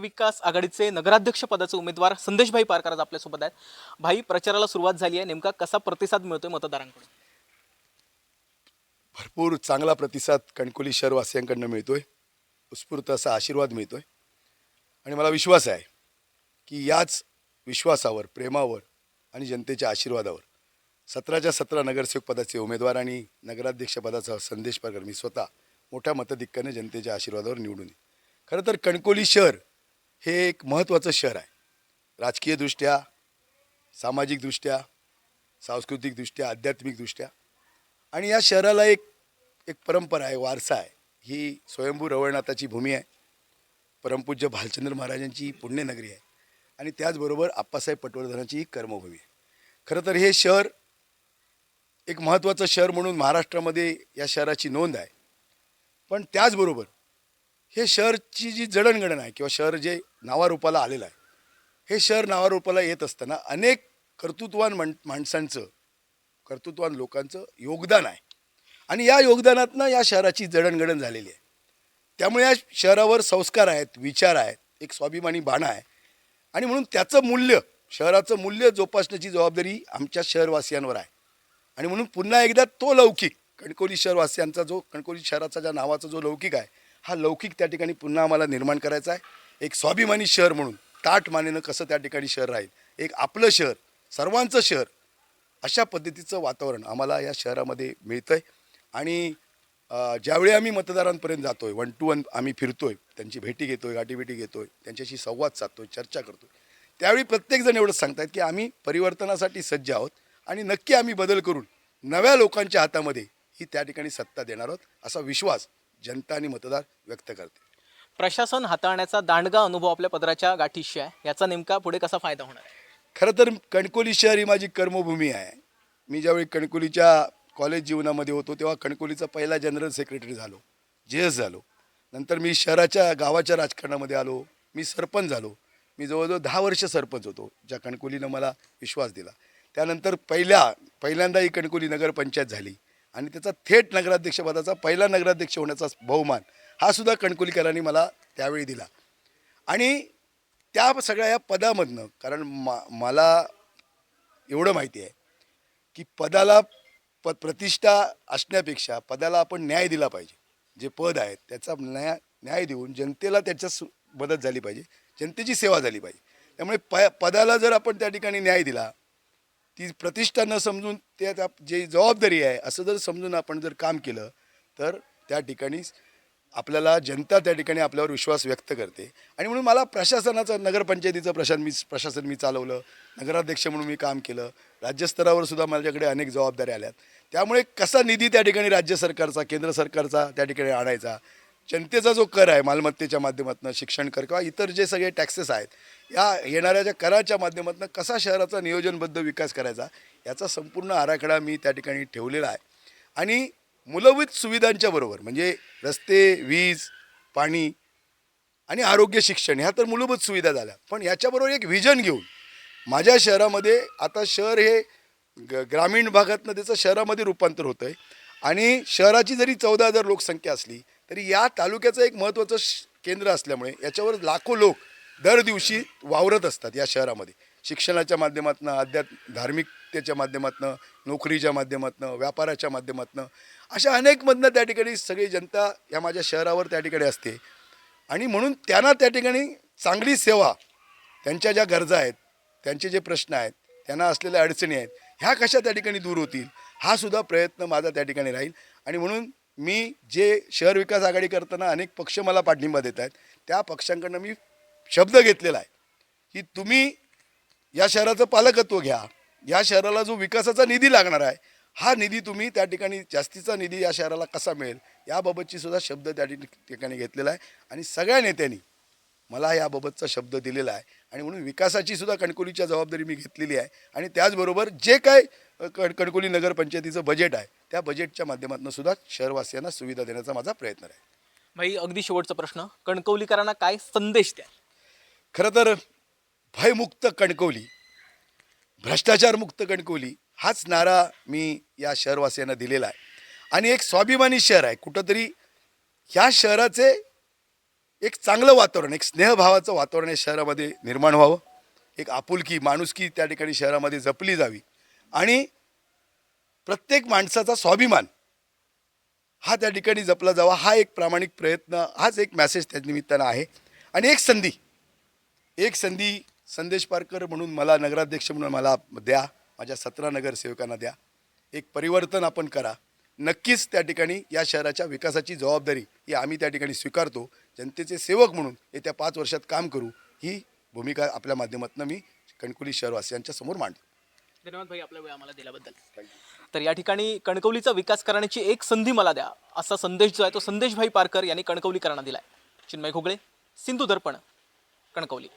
विकास आघाडीचे नगराध्यक्ष पदाचे उमेदवार संदेशभाई पारकर आज आपल्यासोबत आहेत. भाई प्रचाराला सुरुवात झाली आहे. नेमका कसा प्रतिसाद मिळतोय मतदारांकडून? भरपूर चांगला प्रतिसाद कणकोली शहरवासियांकडनं मिळतोय. उत्स्फूर्त असा आशीर्वाद मिळतोय. आणि मला विश्वास आहे की याच विश्वासावर प्रेमावर आणि जनतेच्या आशीर्वादावर सतराच्या सतरा नगरसेवक पदाचे उमेदवार आणि नगराध्यक्ष पदाचा संदेश पारकर मी स्वतः मोठ्या मतदिक्काने जनतेच्या आशीर्वादावर निवडून खरं तर कणकोली शहर हे एक महत्त्वाचं शहर आहे. राजकीयदृष्ट्या सामाजिकदृष्ट्या सांस्कृतिकदृष्ट्या आध्यात्मिकदृष्ट्या. आणि या शहराला एक एक परंपरा आहे वारसा आहे. ही स्वयंभू रवळनाथाची भूमी आहे. परमपूज्य भालचंद्र महाराजांची पुण्यनगरी आहे. आणि त्याचबरोबर आप्पासाहेब पटवर्धनाची ही कर्मभूमी आहे. खरं तर हे शहर एक महत्त्वाचं शहर म्हणून महाराष्ट्रामध्ये या शहराची नोंद आहे. पण त्याचबरोबर हे शहरची जी जडणघडण आहे किंवा शहर जे नावारूपाला आलेलं आहे हे शहर नावारूपाला येत असताना अनेक कर्तृत्वान माण माणसांचं कर्तृत्वान लोकांचं योगदान आहे. आणि या योगदानातनं या शहराची जडणघडण झालेली आहे. त्यामुळे या शहरावर संस्कार आहेत विचार आहेत एक स्वाभिमानी बाणा आहे. आणि म्हणून त्याचं मूल्य शहराचं मूल्य जोपासण्याची जबाबदारी आमच्या शहरवासियांवर आहे. आणि म्हणून पुन्हा एकदा तो लौकिक कणकोली शहरवासियांचा जो कणकोली शहराचा ज्या नावाचा जो लौकिक आहे हा लौकिक त्या ठिकाणी पुन्हा आम्हाला निर्माण करायचा आहे. एक स्वाभिमानी शहर म्हणून ताट मानेनं कसं त्या ठिकाणी शहर राहील? एक आपलं शहर सर्वांचं शहर अशा पद्धतीचं वातावरण आम्हाला या शहरामध्ये मिळतं आहे आणि ज्यावेळी आम्ही मतदारांपर्यंत जातो आहे वन टू वन आम्ही फिरतो आहे त्यांची भेटी घेतो आहे गाठीभेटी घेतो आहे त्यांच्याशी संवाद साधतो आहे चर्चा करतो आहे त्यावेळी प्रत्येकजण एवढंच सांगतात की आम्ही परिवर्तनासाठी सज्ज आहोत आणि नक्की आम्ही बदल करून नव्या लोकांच्या हातामध्ये ही त्या ठिकाणी सत्ता देणार आहोत असा विश्वास जनता आणि मतदार व्यक्त करते. प्रशासन हाताळण्याचा दांडगा अनुभव आपल्या पदराच्या गाठीशी आहे. याचा नेमका पुढे कसा फायदा होणार आहे? खरं तर कणकोली शहर ही माझी कर्मभूमी आहे. मी ज्यावेळी कणकोलीच्या कॉलेज जीवनामध्ये होतो तेव्हा कणकोलीचा पहिला जनरल सेक्रेटरी झालो. जे एस झालो. नंतर मी शहराच्या गावाच्या राजकारणामध्ये आलो. मी सरपंच झालो. मी जवळजवळ दहा वर्ष सरपंच होतो ज्या कणकोलीनं मला विश्वास दिला. त्यानंतर पहिल्या पहिल्यांदा ही कणकोली नगरपंचायत झाली. आणि त्याचा थेट नगराध्यक्षपदाचा पहिला नगराध्यक्ष होण्याचा बहुमान हा सुद्धा कणकुलीकरांनी मला त्यावेळी दिला. आणि त्या सगळ्या या पदामधनं कारण मा मला एवढं माहिती आहे की पदाला प प्रतिष्ठा असण्यापेक्षा पदाला आपण न्याय दिला पाहिजे. जे पद आहे त्याचा न्याय न्याय देऊन जनतेला त्याच्या सु मदत झाली पाहिजे जनतेची सेवा झाली पाहिजे. त्यामुळे प पदाला जर आपण त्या ठिकाणी न्याय दिला ती प्रतिष्ठा न समजून त्या त्या जे जबाबदारी आहे असं जर समजून आपण जर काम केलं तर त्या ठिकाणी आपल्याला जनता त्या ठिकाणी आपल्यावर विश्वास व्यक्त करते. आणि म्हणून मला प्रशासनाचं नगरपंचायतीचं प्रशासन मी प्रशासन मी चालवलं नगराध्यक्ष म्हणून मी काम केलं राज्यस्तरावर सुद्धा माझ्याकडे अनेक जबाबदाऱ्या आल्यात. त्यामुळे कसा निधी त्या ठिकाणी राज्य सरकारचा केंद्र सरकारचा त्या ठिकाणी आणायचा जनतेचा जो कर आहे मालमत्तेच्या माध्यमातून शिक्षण कर किंवा इतर जे सगळे टॅक्सेस आहेत या येणाऱ्या ज्या कराच्या माध्यमातून कसा शहराचा नियोजनबद्ध विकास करायचा याचा संपूर्ण आराखडा मी त्या ठिकाणी ठेवलेला आहे. आणि मूलभूत सुविधांच्या बरोबर म्हणजे रस्ते वीज पाणी आणि आरोग्य शिक्षण ह्या तर मूलभूत सुविधा झाल्या. पण याच्याबरोबर एक व्हिजन घेऊन माझ्या शहरामध्ये आता शहर हे ग ग्रामीण भागातनं त्याचं शहरामध्ये रूपांतर होतं आहे आणि शहराची जरी चौदा हजार लोकसंख्या असली तरी या तालुक्याचं एक महत्त्वाचं श केंद्र असल्यामुळे याच्यावर लाखो लोक दर दिवशी वावरत असतात या शहरामध्ये. शिक्षणाच्या माध्यमातून अध्यात्म धार्मिकतेच्या माध्यमातून नोकरीच्या माध्यमातून व्यापाराच्या माध्यमातून अशा अनेकमधनं त्या ठिकाणी सगळी जनता या माझ्या शहरावर त्या ठिकाणी असते. आणि म्हणून त्यांना त्या ठिकाणी चांगली सेवा त्यांच्या ज्या गरजा आहेत त्यांचे जे प्रश्न आहेत त्यांना असलेल्या अडचणी आहेत ह्या कशा त्या ठिकाणी दूर होतील हा सुद्धा प्रयत्न माझा त्या ठिकाणी राहील. आणि म्हणून मी जे शहर विकास आघाडी करताना अनेक पक्ष मला पाठिंबा देत आहेत त्या पक्षांकडनं मी शब्द घेतलेला आहे की तुम्ही या शहराचं पालकत्व घ्या. या शहराला जो विकासाचा निधी लागणार आहे हा निधी तुम्ही त्या ठिकाणी जास्तीचा निधी या शहराला कसा मिळेल याबाबतची सुद्धा शब्द त्या ठिक- ठिकाणी घेतलेला आहे. आणि सगळ्या नेत्यांनी मला याबाबतचा शब्द दिलेला आहे. आणि म्हणून विकासाची सुद्धा कणकोलीच्या जबाबदारी मी घेतलेली आहे. आणि त्याचबरोबर जे काय कण कणकोली नगरपंचायतीचं बजेट आहे त्या बजेटच्या माध्यमातून सुद्धा शहरवासियांना सुविधा देण्याचा माझा प्रयत्न आहे. भाई अगदी शेवटचा प्रश्न. कणकवलीकरांना काय संदेश द्या? खरं तर भयमुक्त कणकवली भ्रष्टाचारमुक्त कणकवली हाच नारा मी या शहरवासियांना दिलेला आहे. आणि एक स्वाभिमानी शहर आहे. कुठंतरी ह्या शहराचे एक चांगलं वातावरण एक स्नेहभावाचं वातावरण या शहरामध्ये निर्माण व्हावं. एक आपुलकी माणुसकी त्या ठिकाणी शहरामध्ये जपली जावी. आणि प्रत्येक माणसाचा स्वाभिमान. हा त्या ठिकाणी जपला जावा हा एक प्रामाणिक प्रयत्न हाच एक मॅसेज त्या निमित्तानं आहे. आणि एक संधी एक संधी संदेश पारकर म्हणून मला नगराध्यक्ष म्हणून मला द्या माझ्या सतरा नगरसेवकांना द्या. एक परिवर्तन आपण करा. नक्कीच त्या ठिकाणी या शहराच्या विकासाची जबाबदारी ही आम्ही त्या ठिकाणी स्वीकारतो. जनतेचे सेवक म्हणून येत्या पाच वर्षात काम करू ही भूमिका आपल्या माध्यमातून मी कणकुली शहरवासियांच्या समोर मांडतो. धन्यवाद भाई आपला वेळ आम्हाला दिल्याबद्दल. तर या ठिकाणी कणकवलीचा विकास करण्याची एक संधी मला द्या. असा संदेश जो आहे तो संदेशभाई पारकर यांनी कणकवलीकरांना दिलाय. चिन्मय घोगळे सिंधुदर्पण कणकवली.